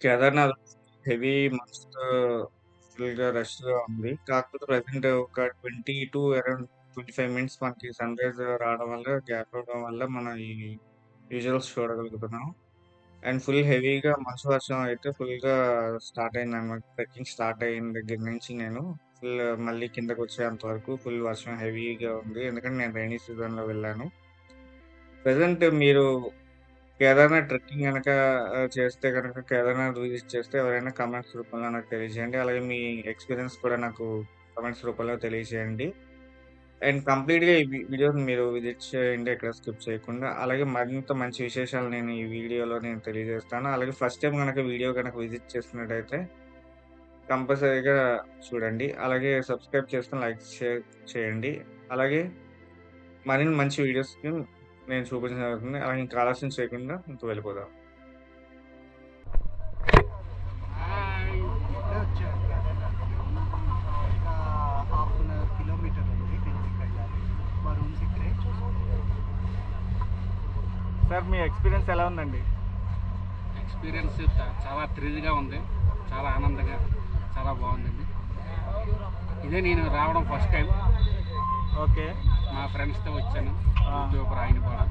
Kedarnath heavy మస్తు ఫుల్‌గా రష్‌గా ఉంది. కాకపోతే ప్రెజెంట్ ఒక 20 టు అరౌండ్ 25 మినిట్స్ మనకి సన్‌రైజ్ రావడం వల్ల, గ్యాప్ ఇవ్వడం వల్ల మనం ఈ విజువల్స్ చూడగలుగుతున్నాం. అండ్ ఫుల్ హెవీగా మంచు వర్షం అయితే ఫుల్‌గా స్టార్ట్ అయిందనమాట. ట్రెక్కింగ్ స్టార్ట్ అయిన దగ్గర నుంచి నేను ఫుల్ మళ్ళీ కిందకొచ్చేంత వరకు ఫుల్ వర్షం హెవీగా ఉంది. ఎందుకంటే నేను రైనీ సీజన్‌లో వెళ్ళాను. ప్రెజెంట్ మీరు కేదార్‌నాథ్ ట్రెక్కింగ్ కనుక చేస్తే కనుక కేదార్‌నాథ్ విజిట్ చేస్తే ఎవరైనా కమెంట్స్ రూపంలో నాకు తెలియజేయండి. అలాగే మీ ఎక్స్‌పీరియన్స్ కూడా నాకు కమెంట్స్ రూపంలో తెలియజేయండి. అండ్ కంప్లీట్‌గా ఈ వీడియోని మీరు విజిట్ చేయండి ఎక్కడ స్కిప్ చేయకుండా. అలాగే మరింత మంచి విశేషాలు నేను ఈ వీడియోలో నేను తెలియజేస్తాను. అలాగే ఫస్ట్ టైం కనుక వీడియో కనుక విజిట్ చేసినట్టయితే కంపల్సరీగా చూడండి. అలాగే సబ్స్క్రైబ్ చేసుకుని లైక్, షేర్ చేయండి. అలాగే మరిన్ని మంచి వీడియోస్‌కి నేను జరుగుతుంది. అలాగే ఇంకా ఆలస్యం చేయకుండా ఇంక వెళ్ళిపోదాం. సార్ మీ ఎక్స్‌పీరియన్స్ ఎలా ఉందండి? ఎక్స్పీరియన్స్ చాలా థ్రిల్గా ఉంది చాలా ఆనందంగా చాలా బాగుందండి ఇదే నేను రావడం ఫస్ట్ టైం ఓకే. మా ఫ్రెండ్స్తో వచ్చాను. యూట్యూబర్ ఆయన కూడా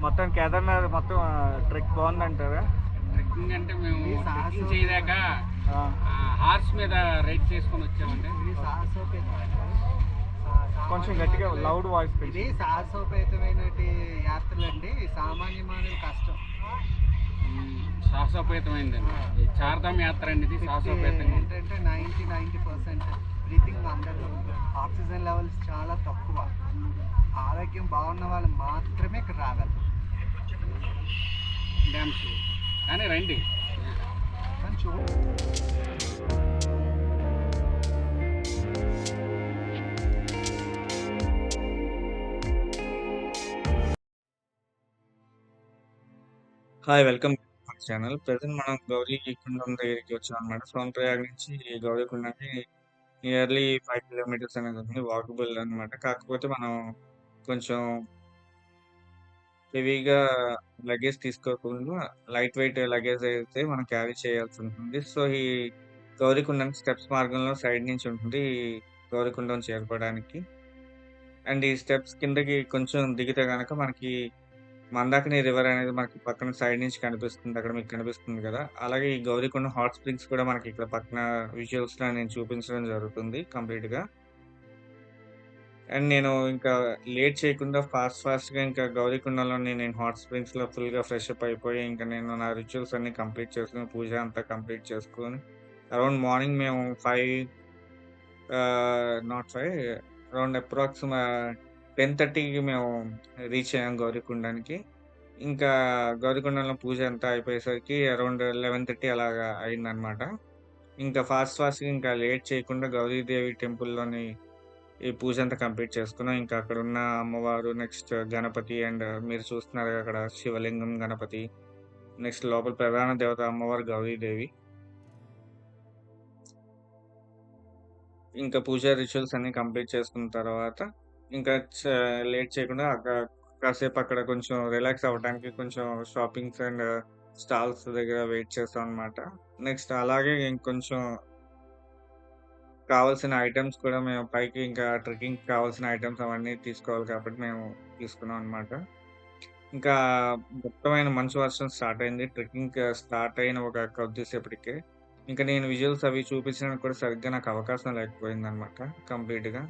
మొత్తం కేదార్‌నాథ్ మొత్తం ట్రెక్ బాగుందంటారా? ట్రెక్కింగ్ అంటే మేము సాహసం- ఆ. హార్స్ మీద రైడ్ చేసుకొని వచ్చామండి. కొంచెం గట్టిగా లౌడ్ వాయిస్ ఇది సాహసోపేతమైన యాత్రలు అండి సామాన్య మానవ కష్టం. ఈ చార్ధామ్ యాత్ర అండి ఇది సాహసోపేతంగా. ఉంది. ఏంటంటే నైంటీ నైంటీ పర్సెంట్. బ్రీతింగ్ అందరూ ఆక్సిజన్ లెవెల్స్ చాలా తక్కువ ఆరోగ్యం బాగున్న వాళ్ళు మాత్రమే ఇక్కడ రాగలరు డ్యామ్స్ కానీ రండి కానీ చూ hi welcome to my channel. Present మనం గౌరీకుండం దగ్గరికి వచ్చామన్నమాట. సోన్‌ప్రయాగ్ నుంచి గౌరీకుండంకి నియర్లీ ఫైవ్ కిలోమీటర్స్ అనేది ఉంది. వాకబుల్ అన్నమాట. కాకపోతే మనం కొంచెం హెవీగా లగేజ్ తీసుకోకుండా లైట్ వెయిట్ లగేజ్ అయితే మనం క్యారీ చేయాల్సి ఉంటుంది. సో, ఈ గౌరీకుండం స్టెప్స్ మార్గంలో సైడ్ నుంచి ఉంటుంది. గౌరీకుండం చేరుకోవడానికి. అండ్ ఈ స్టెప్స్ కిందకి కొంచెం దిగితే కనుక మనకి మందాకిని రివర్ అనేది మనకి పక్కన సైడ్ నుంచి కనిపిస్తుంది. అక్కడ మీకు కనిపిస్తుంది కదా! అలాగే ఈ గౌరీకొండ హాట్ స్ప్రింగ్స్ కూడా మనకి ఇక్కడ పక్కన విజువల్స్‌లో నేను చూపించడం జరుగుతుంది కంప్లీట్‌గా. అండ్ నేను ఇంకా లేట్ చేయకుండా ఫాస్ట్ ఫాస్ట్‌గా ఇంకా గౌరీకుండంలోని నేను హాట్ స్ప్రింగ్స్‌లో ఫుల్‌గా ఫ్రెష్ అప్ అయిపోయి ఇంకా నేను నా రిచువల్స్ అన్నీ కంప్లీట్ చేసుకుని పూజ అంతా కంప్లీట్ చేసుకొని అరౌండ్ మార్నింగ్ మేము five not five around approximate ten థర్టీకి మేము రీచ్ అయ్యాం గౌరీకుండానికి. ఇంకా గౌరీకుండంలో పూజ అంతా అయిపోయేసరికి అరౌండ్ 11:30 అలాగా అయిందనమాట. ఇంకా ఫాస్ట్ ఫాస్ట్‌గా ఇంకా లేట్ చేయకుండా గౌరీదేవి టెంపుల్‌లోని ఈ పూజ అంతా కంప్లీట్ చేసుకున్నాం. ఇంకా అక్కడున్న అమ్మవారు, నెక్స్ట్ గణపతి అండ్ మీరు చూస్తున్నారు అక్కడ శివలింగం, గణపతి. నెక్స్ట్ లోపల ప్రధాన దేవత అమ్మవారు గౌరీదేవి. ఇంకా పూజా రిచువల్స్ అన్నీ కంప్లీట్ చేసుకున్న తర్వాత ఇంకా చ లేట్ చేయకుండా కాసేపు అక్కడ కొంచెం రిలాక్స్ అవ్వడానికి కొంచెం షాపింగ్స్ అండ్ స్టాల్స్ దగ్గర వెయిట్ చేస్తాం అనమాట. నెక్స్ట్ అలాగే ఇంకొంచెం కావాల్సిన ఐటమ్స్ కూడా మేము పైకి ఇంకా ట్రెక్కింగ్ కావాల్సిన ఐటమ్స్ అవన్నీ తీసుకోవాలి కాబట్టి మేము తీసుకున్నాం అనమాట. ఇంకా మొత్తమైన మంచు వర్షం స్టార్ట్ అయింది. ట్రెక్కింగ్ స్టార్ట్ అయిన ఒక కొద్దిసేపటికే. ఇంకా నేను విజువల్స్ అవి చూపించడానికి కూడా సరిగ్గా నాకు అవకాశం లేకపోయింది అనమాట కంప్లీట్‌గా.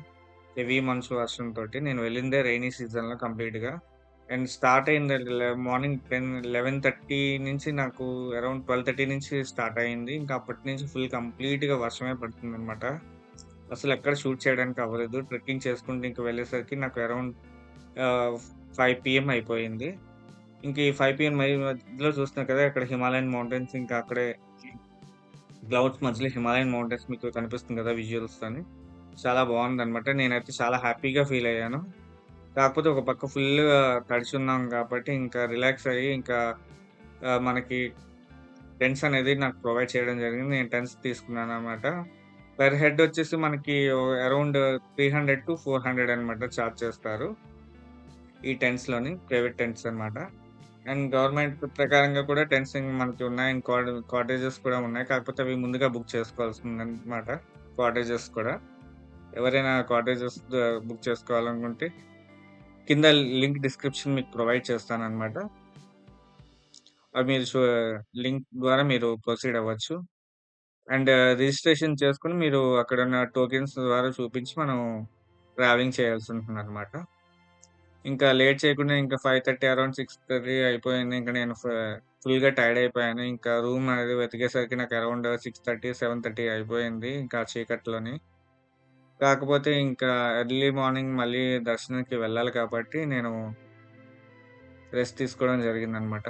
హెవీ మంచు వర్షంతోటి. నేను వెళ్ళిందే రైనీ సీజన్‌లో కంప్లీట్‌గా. అండ్ స్టార్ట్ అయింది మార్నింగ్ 10, 11:30 నుంచి నాకు అరౌండ్ 12:30 నుంచి స్టార్ట్ అయింది. ఇంకా అప్పటి నుంచి ఫుల్ కంప్లీట్‌గా వర్షమే పడుతుందనమాట. అసలెక్కడ షూట్ చేయడానికి అవ్వలేదు. ట్రెక్కింగ్ చేసుకుంటూ ఇంక వెళ్ళేసరికి నాకు అరౌండ్ 5 పీఎం అయిపోయింది. ఇంక ఈ 5 పీఎం మధ్య మధ్యలో చూస్తున్నారు కదా! అక్కడ హిమాలయన్ మౌంటైన్స్ ఇంకా అక్కడే క్లౌడ్స్ మధ్యలో హిమాలయన్ మౌంటైన్స్ మీకు కనిపిస్తుంది కదా! విజువల్స్‌తోని. చాలా బావుందనమాట. నేనైతే చాలా హ్యాపీగా ఫీల్ అయ్యాను. కాకపోతే ఒక పక్క ఫుల్‌గా తడిచున్నాం కాబట్టి ఇంకా రిలాక్స్ అయ్యి ఇంకా మనకి టెన్స్ అనేది నాకు ప్రొవైడ్ చేయడం జరిగింది. నేను టెన్త్స్ తీసుకున్నాను అనమాట పర్ హెడ్ వచ్చేసి మనకి అరౌండ్ 300-400 అనమాట ఛార్జ్ చేస్తారు. ఈ టెంట్స్‌లోని ప్రైవేట్ టెంట్స్ అనమాట. అండ్ గవర్నమెంట్ ప్రకారంగా కూడా టెన్స్ మనకి ఉన్నాయి. అండ్ కాటేజెస్ కూడా ఉన్నాయి. కాకపోతే అవి ముందుగా బుక్ చేసుకోవాల్సిందనమాట. కాటేజెస్ కూడా. ఎవరైనా కాటేజెస్ బుక్ చేసుకోవాలనుకుంటే కింద లింక్ డిస్క్రిప్షన్ మీకు ప్రొవైడ్ చేస్తాననమాట. అది మీరు లింక్ ద్వారా మీరు ప్రొసీడ్ అవ్వచ్చు. అండ్ రిజిస్ట్రేషన్ చేసుకుని మీరు అక్కడున్న టోకెన్స్ ద్వారా చూపించి మనం ట్రావెలింగ్ అనమాట ఇంకా లేట్ చేయకుండా ఇంకా 5:30 అరౌండ్ 6:30 అయిపోయింది. ఇంకా నేను ఫ ఫుల్‌గా టైర్డ్ అయిపోయాను. ఇంకా రూమ్ అనేది వెతికేసరికి నాకు అరౌండ్ 6:30, 7:30 అయిపోయింది. ఇంకా చీకట్లోని. కాకపోతే ఇంకా ఎర్లీ మార్నింగ్ మళ్ళీ దర్శనానికి వెళ్ళాలి కాబట్టి నేను రెస్ట్ తీసుకోవడం జరిగిందనమాట.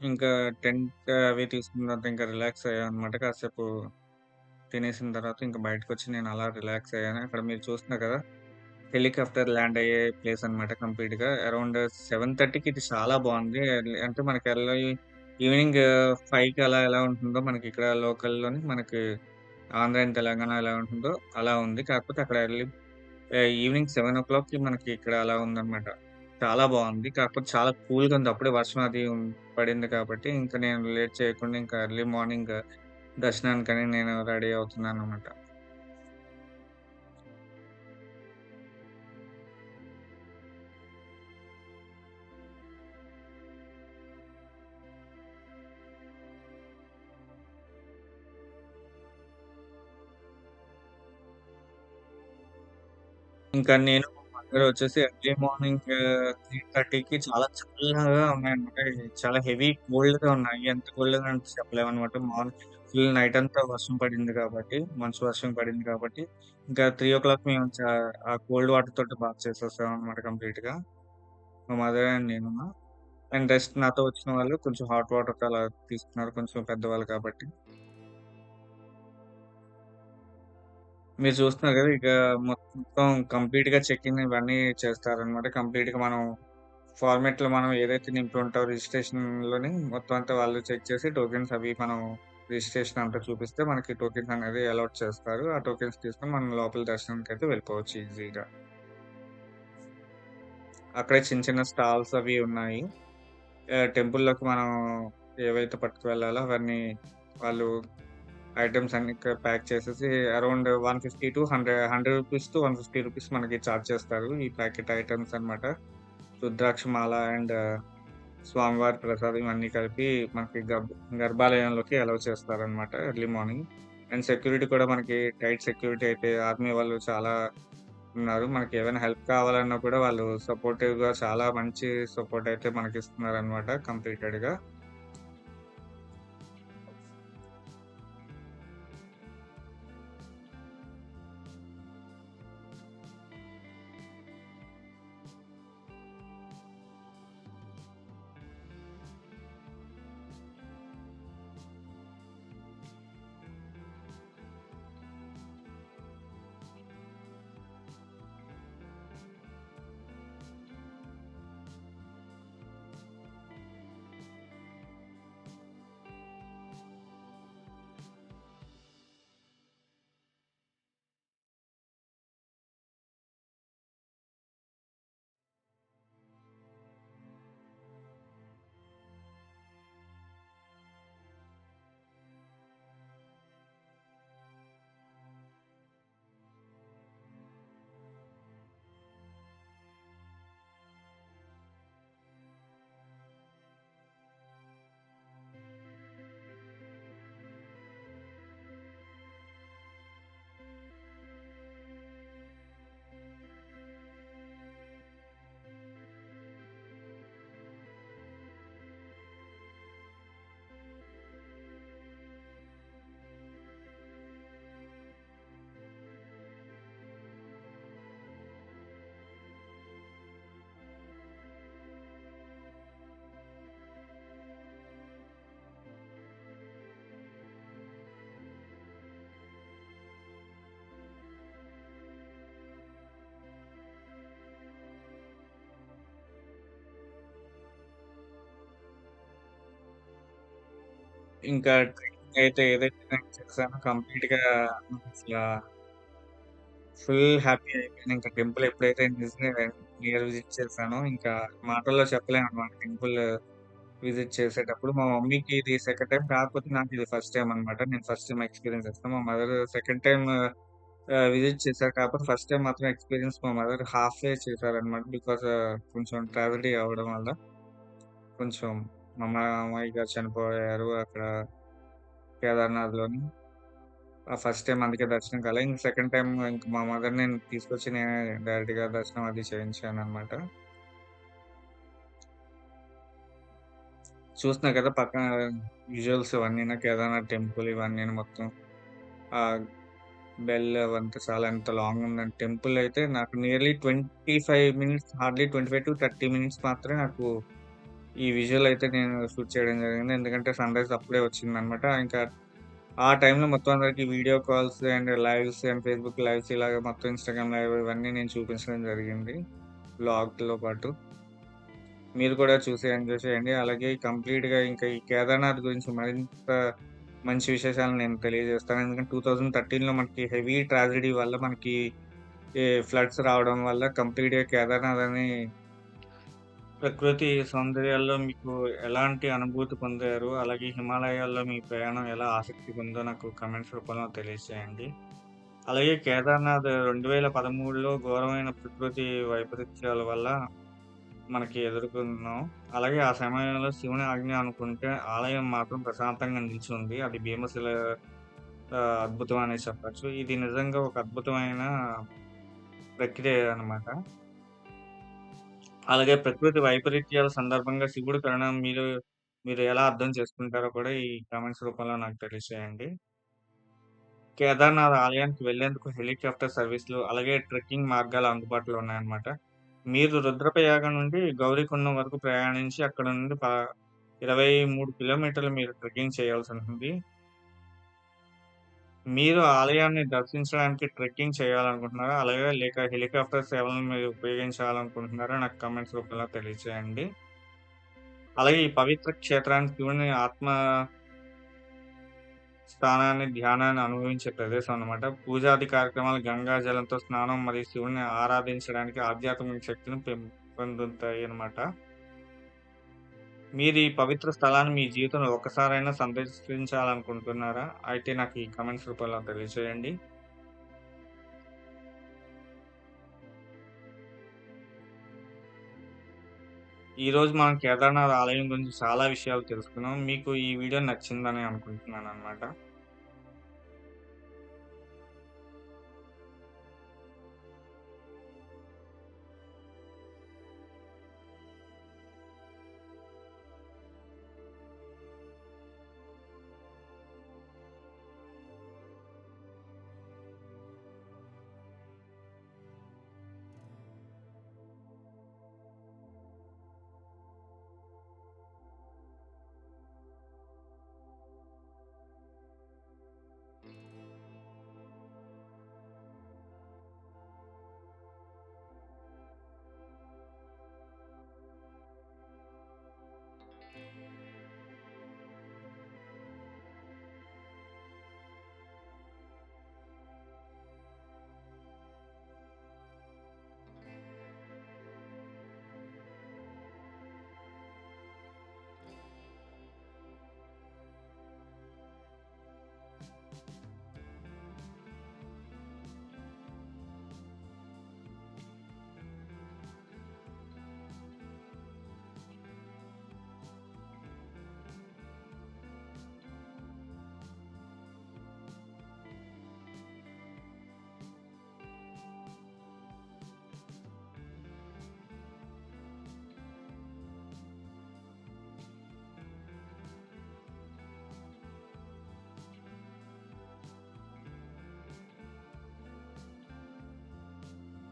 ఇంకా టెంట్ అవి తీసుకున్న తర్వాత ఇంకా రిలాక్స్ అయ్యామనమాట. కాసేపు తినేసిన తర్వాత ఇంక బయటకొచ్చి నేను అలా రిలాక్స్ అయ్యాను. అక్కడ మీరు చూస్తున్నారు కదా! హెలికాప్టర్ ల్యాండ్ అయ్యే ప్లేస్ అనమాట కంప్లీట్‌గా. అరౌండ్ 7:30కి ఇది చాలా బావుంది. ఎర్లీ అంటే మనకి ఎర్లీ ఈవినింగ్ 5కి అలా ఎలా ఉంటుందో మనకి ఇక్కడ లోకల్‌లోని మనకి ఆంధ్ర అండ్ తెలంగాణ ఎలా ఉంటుందో అలా ఉంది. కాకపోతే అక్కడ ఎర్లీ ఆహ్, ఈవినింగ్ 7:00కి మనకి ఇక్కడ అలా ఉందనమాట. చాలా బాగుంది కాకపోతే చాలా కూల్‌గా ఉంది. అప్పుడే వర్షం అది పడింది కాబట్టి ఇంక నేను లేట్ చేయకుండా ఇంకా ఎర్లీ మార్నింగ్ దర్శనానికని నేను రెడీ అవుతున్నాననమాట. ఇంకా నేను ఇక్కడ వచ్చేసి ఎర్లీ మార్నింగ్ 3:30కి చాలా చల్లగా ఉన్నాయన్నమాట. చాలా హెవీ కోల్డ్‌గా ఉన్నాయి. ఎంత కోల్డ్‌గా అంటే చెప్పలేమన్నమాట. మార్నింగ్ ఫుల్ నైట్ అంతా వర్షం పడింది కాబట్టి, మంచు వర్షం పడింది కాబట్టి, ఇంకా 3:00 మేము ఆ కోల్డ్ వాటర్ తోటి బాగా బాత్ కంప్లీట్ కంప్లీట్‌గా. మా మదర్ అండ్ నేను అండ్ రెస్ట్ నాతో వచ్చిన వాళ్ళు కొంచెం హాట్ వాటర్ అలా తీసుకున్నారు. కొంచెం పెద్దవాళ్ళు కాబట్టి. మీరు చూస్తున్నారు కదా! ఇక మొత్తం కంప్లీట్‌గా చెక్ ఇన్ ఇవన్నీ చేస్తారనమాట. కంప్లీట్‌గా మనం ఫార్మాట్‌లో మనం ఏదైతే నింపి ఉంటామో రిజిస్ట్రేషన్‌లోని మొత్తం అంతా వాళ్ళు చెక్ చేసి టోకెన్స్ అవి మనం రిజిస్ట్రేషన్ అంతా చూపిస్తే మనకి టోకెన్స్ అనేది అలాట్ చేస్తారు. ఆ టోకెన్స్ తీసుకొని మనం లోపల దర్శనానికి అయితే వెళ్ళిపోవచ్చు ఈజీగా. అక్కడే చిన్న చిన్న స్టాల్స్ అవి ఉన్నాయి. టెంపుల్‌లోకి మనం ఏవైతే పట్టుకు వెళ్ళాలో అవన్నీ వాళ్ళు ఐటమ్స్ అన్ని ప్యాక్ చేసేసి around 150-100 100-150 rupees one fifty rupees మనకి చార్జ్ చేస్తారు. ఈ ప్యాకెట్ ఐటమ్స్ అన్నమాట. రుద్రాక్ష మాల అండ్ స్వామివారి ప్రసాదం ఇవన్నీ కలిపి మనకి గర్భ గర్భాలయంలోకి అలౌ చేస్తారనమాట ఎర్లీ మార్నింగ్. అండ్ సెక్యూరిటీ కూడా మనకి టైట్ సెక్యూరిటీ అయితే ఆర్మీ వాళ్ళు చాలా ఉన్నారు. మనకి ఏమైనా హెల్ప్ కావాలన్నా కూడా వాళ్ళు సపోర్టివ్‌గా చాలా మంచి సపోర్ట్ అయితే మనకి ఇస్తున్నారు అనమాట కంప్లీటెడ్‌గా. ఇంకా ట్రెక్కింగ్ అయితే ఏదైతే నేను చేశానో కంప్లీట్‌గా అసల ఫుల్ హ్యాపీ అయిపోయాను. ఇంకా టెంపుల్ ఎప్పుడైతే నిజంగా నియర్ విజిట్ చేశానో ఇంకా మాటల్లో చెప్పలేమనమాట. టెంపుల్ విజిట్ చేసేటప్పుడు మా మమ్మీకి ఇది సెకండ్ టైమ్ కాకపోతే నాకు ఇది ఫస్ట్ టైమ్ అనమాట. నేను ఫస్ట్ టైమ్ ఎక్స్‌పీరియన్స్ చేస్తాను. మా mother second time ah, visit చేశారు. కాకపోతే ఫస్ట్ టైమ్ మాత్రం ఎక్స్‌పీరియన్స్ మా మదర్ హాఫ్ వే చేశారనమాట. బికాస్ కొంచెం ట్రాజెడీ అవ్వడం వల్ల. కొంచెం మా మామయ్య గారు చనిపోయారు అక్కడ కేదార్‌నాథ్‌లోని. ఆ ఫస్ట్ టైం అందుకే దర్శనం కాలే. ఇంక సెకండ్ టైం ఇంక మా మదర్‌ని నేను తీసుకొచ్చి నేనే డైరెక్ట్‌గా దర్శనం అది చేయించాను అనమాట చూస్తున్నా కదా! పక్కన విజువల్స్ ఇవన్నీ కేదార్‌నాథ్ టెంపుల్ ఇవన్నీ మొత్తం. ఆ బెల్ అవంతా చాలా ఎంత లాంగ్ ఉందండి టెంపుల్ అయితే నాకు నియర్లీ 25 మినిట్స్ హార్డ్‌లీ 25-30 మినిట్స్ మాత్రమే నాకు ఈ విజువల్ అయితే నేను షూట్ చేయడం జరిగింది. ఎందుకంటే సన్ రైజ్ అప్పుడే వచ్చిందనమాట. ఇంకా ఆ టైంలో మొత్తం అందరికి video calls and lives and Facebook lives ఇలాగ మొత్తం ఇన్‌స్టాగ్రామ్ లైవ్ ఇవన్నీ నేను చూపించడం జరిగింది. బ్లాగ్లో పాటు. మీరు కూడా చూసి ఎంజాయ్ చేయండి. అలాగే కంప్లీట్‌గా ఇంకా ఈ కేదార్‌నాథ్ గురించి మరింత మంచి విశేషాలను నేను తెలియజేస్తాను. ఎందుకంటే 2013లో మనకి హెవీ ట్రాజడీ వల్ల మనకి ఈ ఫ్లడ్స్ రావడం వల్ల కంప్లీట్‌గా కేదార్‌నాథ్ అని ప్రకృతి సౌందర్యాల్లో మీకు ఎలాంటి అనుభూతి పొందారు? అలాగే హిమాలయాల్లో మీ ప్రయాణం ఎలా ఆసక్తిగా ఉందో నాకు కామెంట్స్ రూపంలో తెలియజేయండి. అలాగే కేదార్‌నాథ్ 2013లో ఘోరమైన ప్రకృతి వైపరీత్యాల వల్ల మనకి ఎదుర్కొన్నాం. అలాగే ఆ సమయంలో శివుని ఆజ్ఞ అనుకుంటే ఆలయం మాత్రం ప్రశాంతంగా నిలిచుంది. అది భీమశిల ఆహ్, అద్భుతం అనే చెప్పొచ్చు. ఇది నిజంగా ఒక అద్భుతమైన ప్రక్రియ అనమాట. అలాగే ప్రకృతి వైపరీత్యాల సందర్భంగా శివుడి కరుణ మీరు మీరు ఎలా అర్థం చేసుకుంటారో కూడా ఈ కామెంట్స్ రూపంలో నాకు తెలియజేయండి. కేదార్‌నాథ్ ఆలయానికి వెళ్ళేందుకు హెలికాప్టర్ సర్వీస్‌లు అలాగే ట్రెక్కింగ్ మార్గాలు అందుబాటులో ఉన్నాయన్నమాట. మీరు రుద్రప్రయాగ నుండి గౌరీకుండం వరకు ప్రయాణించి అక్కడ నుండి ప 23 కిలోమీటర్లు మీరు ట్రెక్కింగ్ చేయాల్సి ఉంటుంది. మీరు ఆలయాన్ని దర్శించడానికి ట్రెక్కింగ్ చేయాలనుకుంటున్నారా? అలాగే లేక హెలికాప్టర్ సేవలను మీరు ఉపయోగించాలనుకుంటున్నారా? నాకు కామెంట్స్ రూపంలో తెలియజేయండి. అలాగే ఈ పవిత్ర క్షేత్రానికి శివుని ఆత్మ స్థానాన్ని, ధ్యానాన్ని అనుభవించే ప్రదేశం అన్నమాట. పూజాది కార్యక్రమాలు గంగా జలంతో స్నానం మరియు శివుని ఆరాధించడానికి ఆధ్యాత్మిక శక్తిని పెంపొందుతాయి అన్నమాట మీరు ఈ పవిత్ర స్థలాన్ని మీ జీవితంలో ఒక్కసారైనా సందర్శించాలనుకుంటున్నారా? అయితే నాకు ఈ కమెంట్స్ రూపంలో తెలియజేయండి. ఈరోజు మనం కేదార్‌నాథ్ ఆలయం గురించి చాలా విషయాలు తెలుసుకున్నాం. మీకు ఈ వీడియో నచ్చిందని అనుకుంటున్నాను అనమాట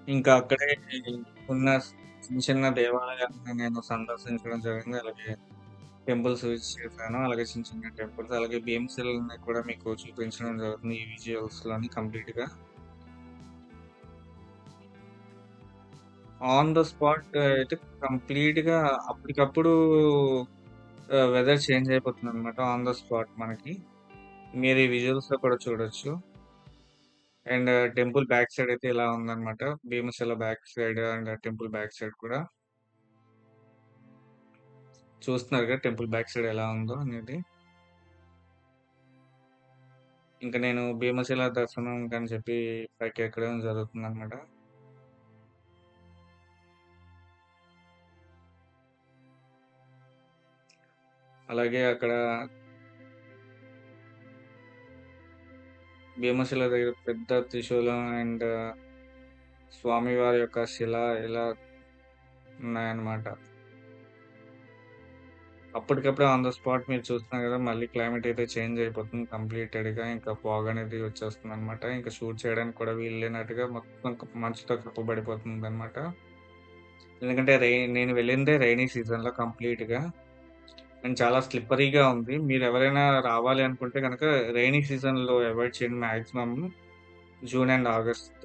ఇంకా అక్కడే ఉన్న చిన్న చిన్న దేవాలయాలను నేను సందర్శించడం జరిగింది. అలాగే టెంపుల్స్ విజిట్ చేశాను. అలాగే చిన్న చిన్న టెంపుల్స్ అలాగే భీమశిలని కూడా మీకు చూపించడం జరుగుతుంది ఈ విజువల్స్‌లోని కంప్లీట్‌గా. ఆన్ ద స్పాట్ అయితే కంప్లీట్‌గా అప్పటికప్పుడు వెదర్ చేంజ్ అయిపోతుంది అనమాట ఆన్ ద స్పాట్ మనకి. మీరు ఈ విజువల్స్‌లో కూడా చూడొచ్చు. అండ్ టెంపుల్ బ్యాక్ సైడ్ అయితే ఇలా ఉందన్నమాట. Bhimashila back side and temple back side కూడా. చూస్తున్నారు కదా టెంపుల్ బ్యాక్ సైడ్ ఎలా ఉందో అనేది. ఇంకా నేను భీమశిల దర్శనం అని చెప్పి పైకి ఎక్కడ జరుగుతుందన్నమాట. అలాగే అక్కడ భీమశిల దగ్గర పెద్ద త్రిశూలం అండ్ స్వామివారి యొక్క శిల ఇలా ఉన్నాయన్నమాట. అప్పటికప్పుడు ఆన్ ద స్పాట్ మీరు చూస్తున్నారు కదా! మళ్ళీ క్లైమేట్ అయితే చేంజ్ అయిపోతుంది కంప్లీటెడ్‌గా. ఇంకా ఫాగ్ అనేది వచ్చేస్తుందన్నమాట. ఇంకా షూట్ చేయడానికి కూడా వీలు లేనట్టుగా మొత్తం మంచుతో కప్పబడిపోతుంది అనమాట ఎందుకంటే రై నేను వెళ్ళిందే రైనీ సీజన్‌లో కంప్లీట్‌గా. అండ్ చాలా స్లిప్పరీగా ఉంది. మీరు ఎవరైనా రావాలి అనుకుంటే కనుక రైనీ సీజన్‌లో అవాయిడ్ చేయండి maximum June and August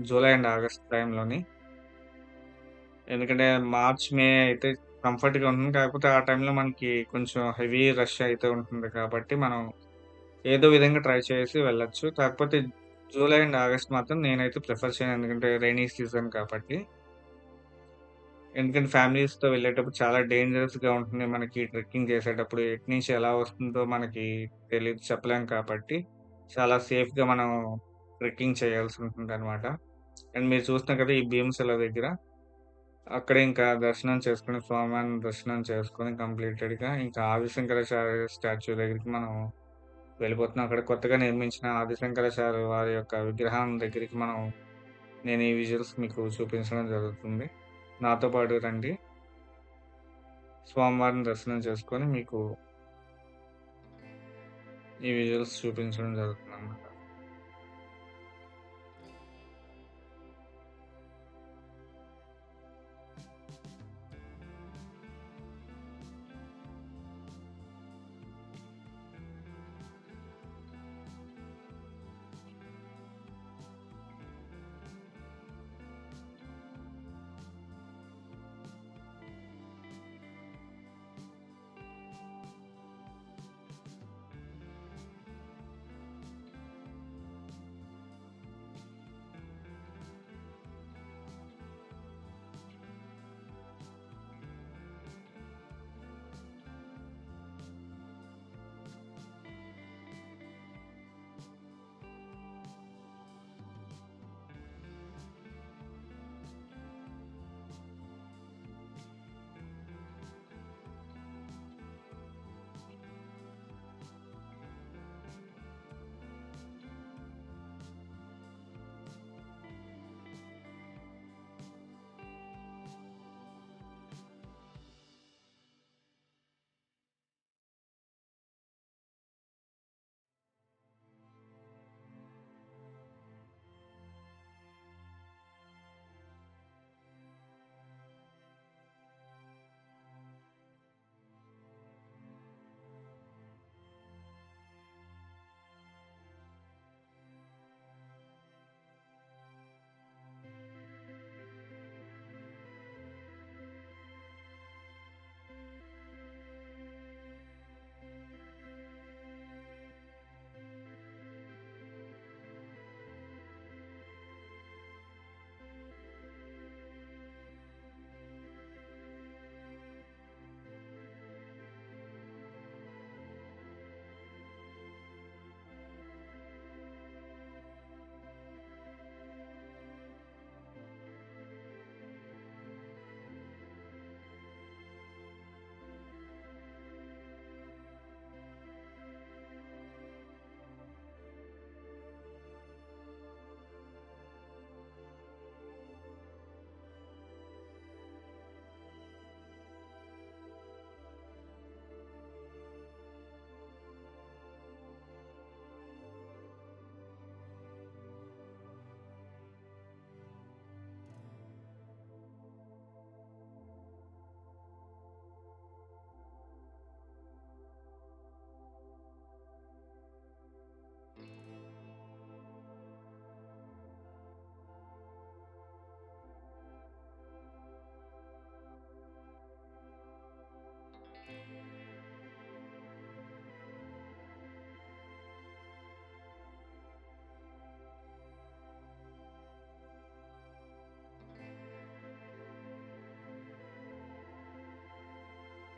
July and August టైంలోని. ఎందుకంటే మార్చ్, మే అయితే కంఫర్ట్‌గా ఉంటుంది. కాకపోతే ఆ టైంలో మనకి కొంచెం హెవీ రష్ అయితే ఉంటుంది కాబట్టి మనం ఏదో విధంగా ట్రై చేసి వెళ్ళొచ్చు. కాకపోతే జూలై అండ్ ఆగస్ట్ మాత్రం నేనైతే ప్రిఫర్ చేయను. ఎందుకంటే రైనీ సీజన్ కాబట్టి. ఎందుకంటే ఫ్యామిలీస్‌తో వెళ్ళేటప్పుడు చాలా డేంజరస్‌గా ఉంటుంది. మనకి ట్రెక్కింగ్ చేసేటప్పుడు ఎటు నుంచి ఎలా వస్తుందో మనకి తెలియదు చెప్పలేం కాబట్టి చాలా సేఫ్‌గా మనం ట్రెక్కింగ్ చేయాల్సి ఉంటుంది అనమాట అండ్ మీరు చూసిన కదా! ఈ భీమశిల దగ్గర అక్కడ ఇంకా దర్శనం చేసుకుని స్వామివారిని దర్శనం చేసుకొని కంప్లీటెడ్‌గా ఇంకా ఆదిశంకరాచార్య స్టాచ్యూ దగ్గరికి మనం వెళ్ళిపోతున్నాం. అక్కడ కొత్తగా నిర్మించిన ఆదిశంకరాచార్య వారి యొక్క విగ్రహం దగ్గరికి మనం నేను ఈ విజువల్స్ మీకు చూపించడం జరుగుతుంది. నాతో పాటు రండి. స్వామివారిని దర్శనం చేసుకొని మీకు ఈ విజువల్స్ చూపించడం జరుగుతుంది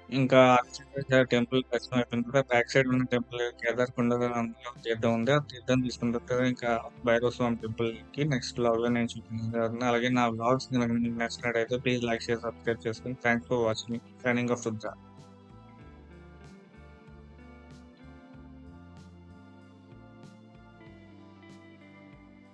ఇంకా టెంపుల్ దర్శనం అయిపోయిన తర్వాత బ్యాక్ సైడ్ ఉన్న టెంపుల్ కేదార్‌కొండ అందులో తీర్థం ఉంది. ఆ తీర్థం తీసుకున్న తర్వాత ఇంకా భైరవ స్వామి టెంపుల్‌కి నెక్స్ట్ వ్లాగ్‌లో నేను చూపించిన అలాగే నా బ్లాగ్స్ గనుక అయితే నచ్చినట్టయితే ప్లీజ్ లైక్, షేర్, సబ్స్క్రైబ్ చేసుకొని thanks for watching. Signing off Rudra.